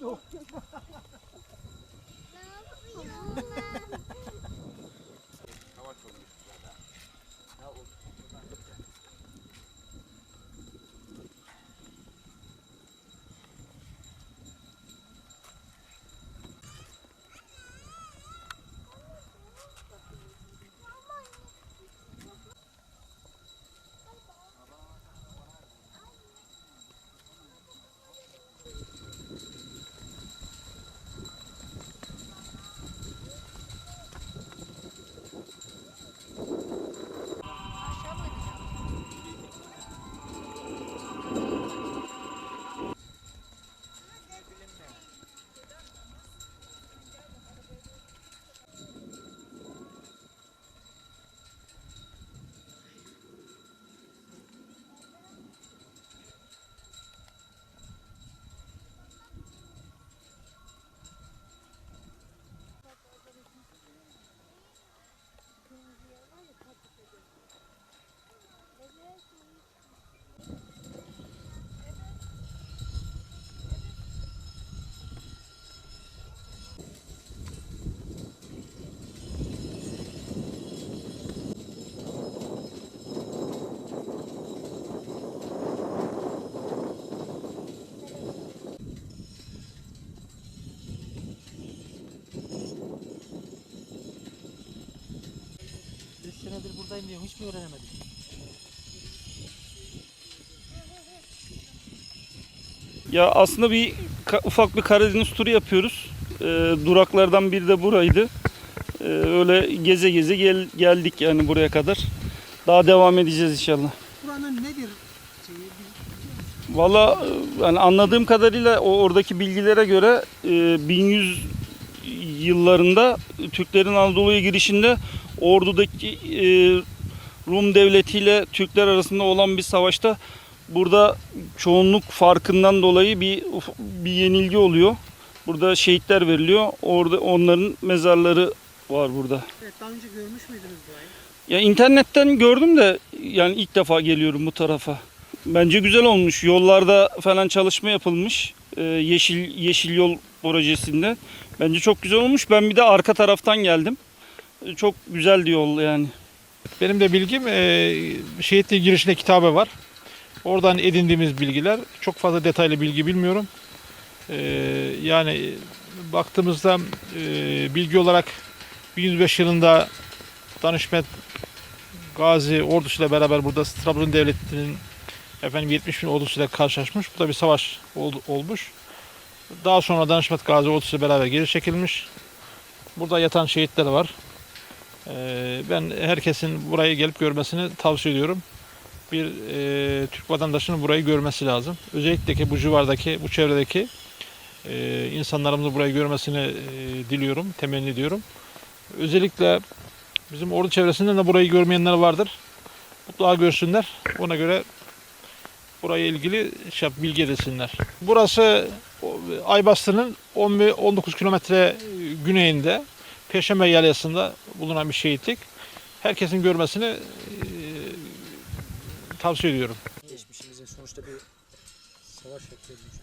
有这个哈哈哈 senedir buradayım diyorum. Hiç mi öğrenemedim? Ya aslında bir ufak bir Karadeniz turu yapıyoruz. Ee, duraklardan biri de buraydı. Ee, öyle geze geze gel- geldik yani buraya kadar. Daha devam edeceğiz inşallah. Buranın nedir Valla e, yani anladığım kadarıyla o oradaki bilgilere göre e, 1100 yıllarında Türklerin Anadolu'ya girişinde ordudaki e, Rum devletiyle Türkler arasında olan bir savaşta burada çoğunluk farkından dolayı bir bir yenilgi oluyor. Burada şehitler veriliyor. Orada onların mezarları var burada. Evet, daha önce görmüş müydünüz burayı? Ya internetten gördüm de yani ilk defa geliyorum bu tarafa. Bence güzel olmuş. Yollarda falan çalışma yapılmış. Ee, yeşil yeşil yol projesinde. Bence çok güzel olmuş. Ben bir de arka taraftan geldim. Çok güzeldi yol yani. Benim de bilgim e, şehitliğin girişinde kitabı var. Oradan edindiğimiz bilgiler. Çok fazla detaylı bilgi bilmiyorum. E, yani baktığımızda e, bilgi olarak 1105 yılında Danışmet Gazi ordusuyla beraber burada Trabzon Devleti'nin efendim 70 bin ordusuyla karşılaşmış. Bu da bir savaş ol- olmuş. Daha sonra Danışmet Gazi ordusuyla beraber geri çekilmiş. Burada yatan şehitler var. Ee, Ben herkesin burayı gelip görmesini tavsiye ediyorum. Bir e, Türk vatandaşının burayı görmesi lazım. Özellikle ki bu civardaki, bu çevredeki e, insanlarımızın burayı görmesini e, diliyorum, temenni ediyorum. Özellikle bizim ordu çevresinden de burayı görmeyenler vardır. Mutlaka görsünler. Ona göre buraya ilgili şey, bilgi edinsinler. Burası Aybastı'nın 19 kilometre güneyinde Perşembe Yalyası'nda bulunan bir şehitlik. Herkesin görmesini e, tavsiye ediyorum. Geçmişimizin sonuçta bir savaş yapıyoruz.